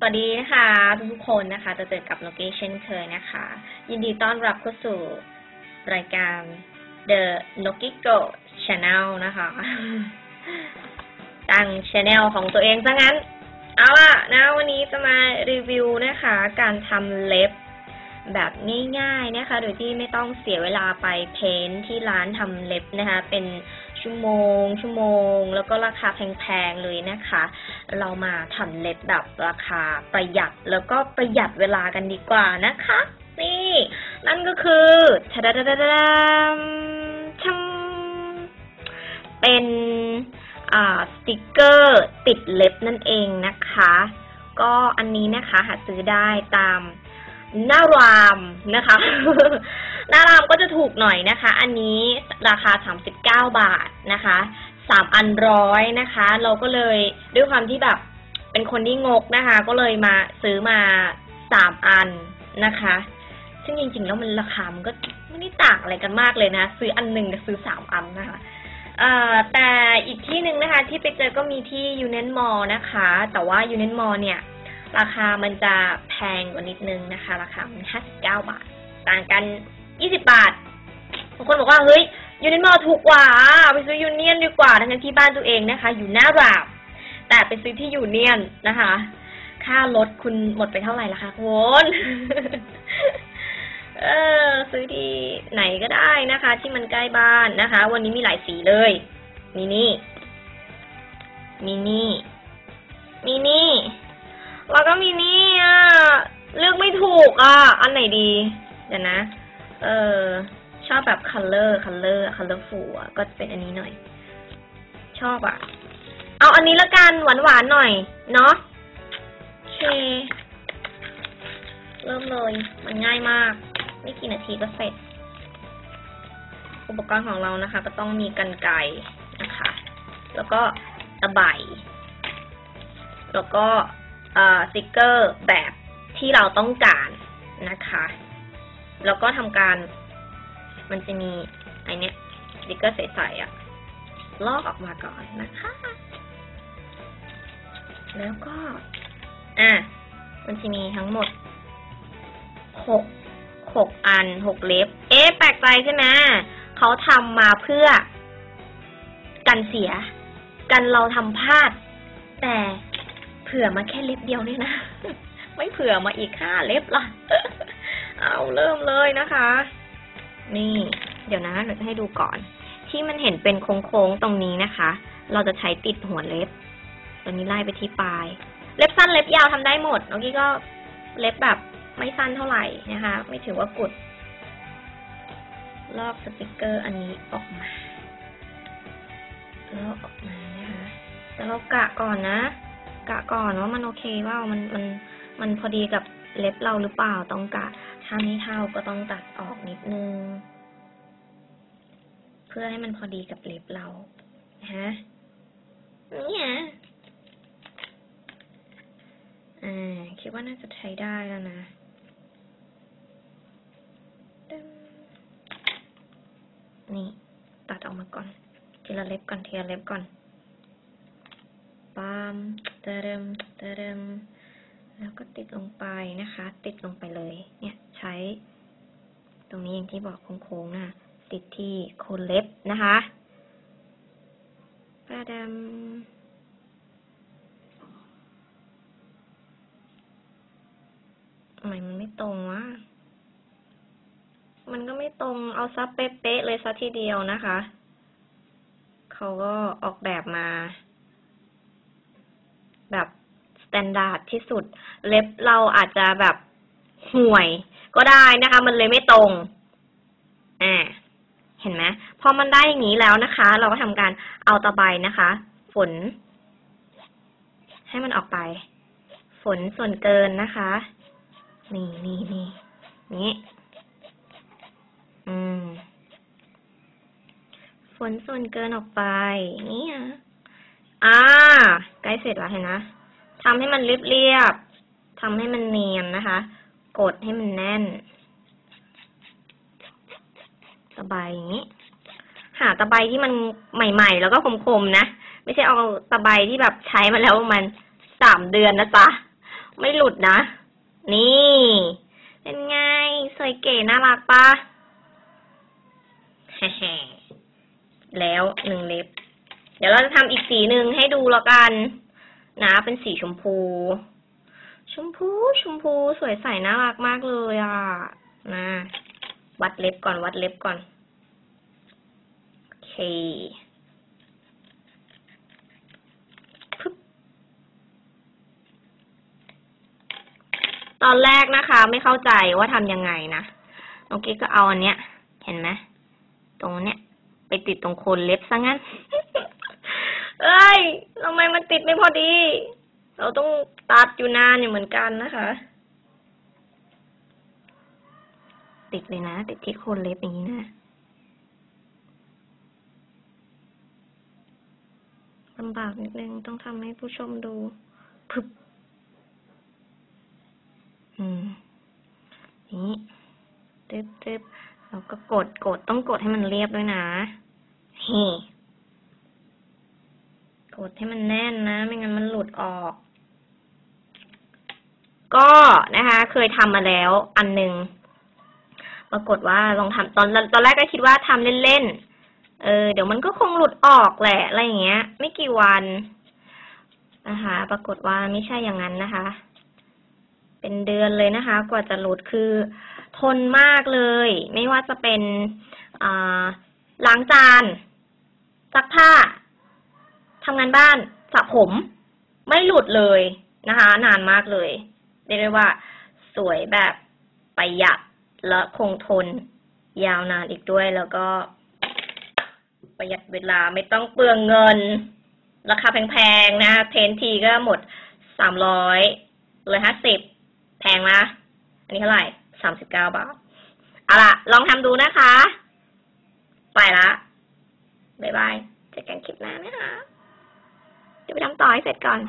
สวัสดีนะคะทุกคนนะคะจะเจอกับโลเกชันเคยนะคะ ยินดีต้อนรับเข้าสู่รายการ The Nokiko Channel นะคะ ตั้งช anel ของตัวเองซะงั้น เอาล่ะนะวันนี้จะมารีวิวนะคะ การทำเล็บแบบง่ายๆนะคะ โดยที่ไม่ต้องเสียเวลาไปเพ้นท์ที่ร้านทำเล็บนะคะ เป็น ชั่วโมง ชั่วโมง แล้วก็ราคาแพงๆเลยนะคะ เรามาทำเล็บแบบราคาประหยัดแล้วก็ประหยัดเวลากันดีกว่านะคะ นี่ นั่นก็คือทะดาดาดาดามชัมเป็นอ่าสติกเกอร์ติดเล็บนั่นเองนะคะ ก็อันนี้นะคะหาซื้อได้ตามหน้ารามนะคะ หน้ารามก็จะถูกหน่อยนะคะ อันนี้ราคา 39 บาทนะคะสามอันร้อยนะคะ เราก็เลยด้วยความที่แบบเป็นคนที่งกนะคะ ก็เลยมาซื้อมาสามอันนะคะ ซึ่งจริงๆแล้วมันราคามันก็ไม่ได้ต่างอะไรกันมากเลยนะ ซื้ออันหนึ่งกับซื้อสามอันนะคะแต่อีกที่หนึ่งนะคะที่ไปเจอก็มีที่ยูเนนมอลนะคะ แต่ว่ายูเนนมอลเนี่ย ราคามันจะแพงกว่านิดนึงนะคะ ราคามันห้าสิบเก้าบาท ต่างกัน ยี่สิบบาทบางคนบอกว่าเฮ้ยยูเนนมอลถูกกว่า ไปซื้อยูเนียนดีกว่า ทั้งที่บ้านตัวเองนะคะ อยู่หน้ารามแต่ไปซื้อที่ยูเนียนนะคะ ค่ารถคุณหมดไปเท่าไหร่ละคะคุณเออ ซื้อที่ไหนก็ได้นะคะ ที่มันใกล้บ้านนะคะ วันนี้มีหลายสีเลย มีนี่มีนี่มีนี่แล้วก็มีนี่อะเลือกไม่ถูกอะ อันไหนดี เดี๋ยวนะ เออชอบแบบคัลเลอร์คัลเลอร์คัลเลอร์ฟูอะก็จะเป็นอันนี้หน่อย ชอบอะ เอาอันนี้ละกันหวานหวานหน่อย เนาะโอเค เริ่มเลย มันง่ายมาก ไม่กี่นาทีก็เสร็จ อุปกรณ์ของเรานะคะ ก็ต้องมีกันไกรนะคะ แล้วก็ตะไบแล้วก็สติกเกอร์แบบที่เราต้องการนะคะ แล้วก็ทำการ มันจะมีไอเนี้ยสติกเกอร์ใสๆอะลอกออกมาก่อนนะคะ แล้วก็ อะ มันจะมีทั้งหมดหกหกอันหกเล็บ เอ๊ะแปลกใจใช่ไหมเขาทำมาเพื่อ กันเสีย กันเราทำพลาด แต่เผื่อมาแค่เล็บเดียวเนี่ยนะ ไม่เผื่อมาอีกห้าเล็บล่ะ เอาเริ่มเลยนะคะ นี่ เดี๋ยวนะเราจะให้ดูก่อน ที่มันเห็นเป็นโค้งๆตรงนี้นะคะ เราจะใช้ติดหัวเล็บตอนนี้ไล่ไปที่ปลาย เล็บสั้นเล็บยาวทำได้หมดเมื่อกี้ก็เล็บแบบไม่สั้นเท่าไหร่นะคะ ไม่ถือว่ากุด ลอกสติกเกอร์อันนี้ออกมาลอกออกมานะคะแต่เรากะก่อนนะ กะก่อนว่ามันโอเคว่ามันมันมันพอดีกับเล็บเราหรือเปล่าต้องกะ ถ้าไม่เท่าก็ต้องตัดออกนิดนึง เพื่อให้มันพอดีกับเล็บเราฮะเนี่ยอ่าคิดว่าน่าจะใช้ได้แล้วนะนี่ ตัดออกมาก่อน ทีละเล็บก่อนทีละเล็บก่อนปามเติมเติมแล้วก็ติดลงไปนะคะ ติดลงไปเลยเนี่ย ใช้ ตรงนี้อย่างที่บอกโค้งๆนะติดที่โคนเล็บนะคะปาดำทำไมมันไม่ตรงวะ มันก็ไม่ตรง เอาซับเป๊ะๆเลยซะทีเดียวนะคะ เขาก็ออกแบบมา แบบสแตนดาร์ดที่สุด เล็บเราอาจจะแบบห่วย ก็ได้นะคะ มันเลยไม่ตรง อ่า เห็นไหมพอมันได้อย่างนี้แล้วนะคะ เราก็ทำการเอาตะไบนะคะ ฝน ให้มันออกไป ฝนส่วนเกินนะคะ นี่นี่นี่นี่อืม ฝนส่วนเกินออกไป นี่อะอ่าใกล้เสร็จแล้วเห็นนะทำให้มันเรียบๆทำให้มันเนียนนะคะ กดให้มันแน่น ตะไบอย่างนี้ หาตะไบที่มันใหม่ ๆ แล้วก็คมๆนะ ไม่ใช่เอาตะไบที่แบบใช้มาแล้วมันสามเดือนนะจ๊ะ ไม่หลุดนะ นี่ เป็นไง สวยเก๋น่ารักปะแล้วหนึ่งเล็บ เดี๋ยวเราจะทำอีกสีหนึ่งให้ดูแล้วกัน นะ เป็นสีชมพู ชมพูชมพูสวยใสน่ารักมากเลยอะนะวัดเล็บก่อนวัดเล็บก่อน โอเคตอนแรกนะคะ ไม่เข้าใจว่าทำยังไงนะน้องกิ๊กก็เอาอันเนี้ย เห็นไหมตรงเนี้ย ไปติดตรงโคนเล็บซะงั้น เอ้ยทำไมมันติดไม่พอดี เราต้องตัดอยู่นานอยู่เหมือนกันนะคะ ติดเลยนะ ติดที่โคนเล็บอย่างนี้นะลำบากนิดนึงต้องทำให้ผู้ชมดูพึบอืมนี่ตึ๊บตึ๊บแล้วก็กดกดต้องกดให้มันเรียบด้วยนะเฮ้กดให้มันแน่นนะ ไม่งั้นมันหลุดออก ก็นะคะ เคยทำมาแล้วอันหนึ่งปรากฏว่าลองทำตอนตอนแรกก็คิดว่าทำเล่นๆเออเดี๋ยวมันก็คงหลุดออกแหละอะไรอย่างเงี้ย ไม่กี่วันนะคะ ปรากฏว่าไม่ใช่อย่างนั้นนะคะ เป็นเดือนเลยนะคะ กว่าจะหลุดคือทนมากเลย ไม่ว่าจะเป็นอ่าล้างจานซักผ้าทำงานบ้านสระผม ไม่หลุดเลยนะคะ นานมากเลย เรียกได้ว่า สวยแบบประหยัดและคงทนยาวนานอีกด้วยแล้วก็ ประหยัดเวลาไม่ต้องเปลืองเงิน ราคาแพงๆนะเทนทีก็หมดสามร้อยเลยห้าสิบแพงนะอันนี้เท่าไหร่สามสิบเก้าบาทเอาล่ะ ลองทำดูนะคะ ไปละบ๊ายบายเจอกันคลิปหน้านะคะเดี๋ยวไปทำต่อให้เสร็จก่อน